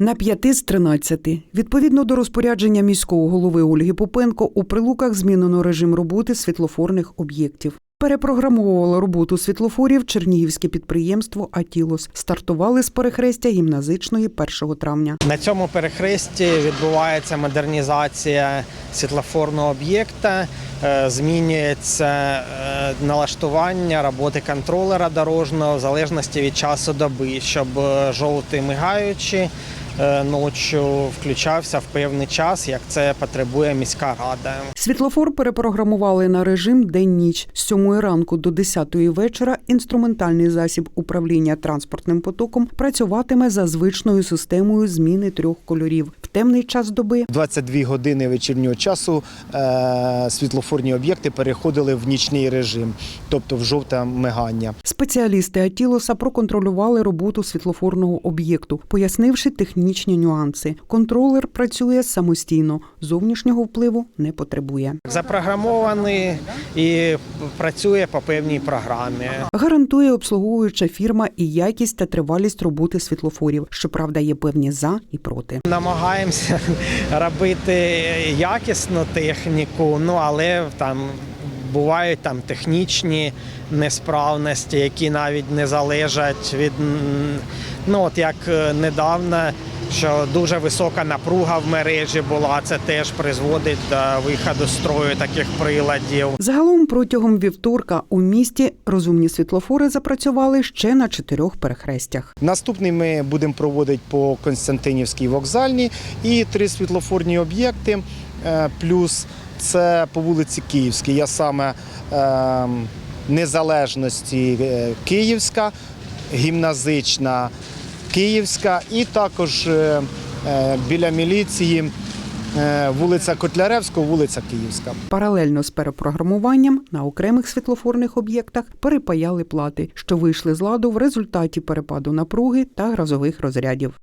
На п'яти з 13. Відповідно до розпорядження міського голови Ольги Попенко, у прилуках змінено режим роботи світлофорних об'єктів. Перепрограмовувало роботу світлофорів чернігівське підприємство Атілос. Стартували з перехрестя гімназичної 1 травня. На цьому перехресті відбувається модернізація світлофорного об'єкта, е, змінюється е, налаштування роботи контролера дорожнього в залежності від часу доби, щоб е, жовтий мигаючи е, ночі включався в певний час, як це потребує міська рада. Світлофор перепрограмували на режим день-ніч з 7 ранку до 10 вечора. Інструментальний засіб управління транспортним потоком працюватиме за звичною системою зміни трьох кольорів темний час доби. 22 години вечірнього часу е, світлофорні об'єкти переходили в нічний режим, тобто в жовте мигання. Спеціалісти Атілоса проконтролювали роботу світлофорного об'єкту, пояснивши технічні нюанси. Контролер працює самостійно, зовнішнього впливу не потребує. Запрограмований і працює по певній програмі. Гарантує обслуговуюча фірма і якість та тривалість роботи світлофорів. Щоправда, є певні за і проти. Намагаємося робити якісну техніку, ну але там бувають там технічні несправності, які навіть не залежать від ну от як е, недавно. Що дуже висока напруга в мережі була, це теж призводить до виходу з строю таких приладів. Загалом протягом вівторка у місті розумні світлофори запрацювали ще на чотирьох перехрестях. Наступний ми будемо проводити по Константинівській вокзальній і три світлофорні об'єкти. е, Плюс це по вулиці Київській. Я саме е, Незалежності е, Київська, гімназична Київська і також е, е, біля міліції е, вулиця Котляревська, вулиця Київська. Паралельно з перепрограмуванням на окремих світлофорних об'єктах перепаяли плати, що вийшли з ладу в результаті перепаду напруги та гразових розрядів.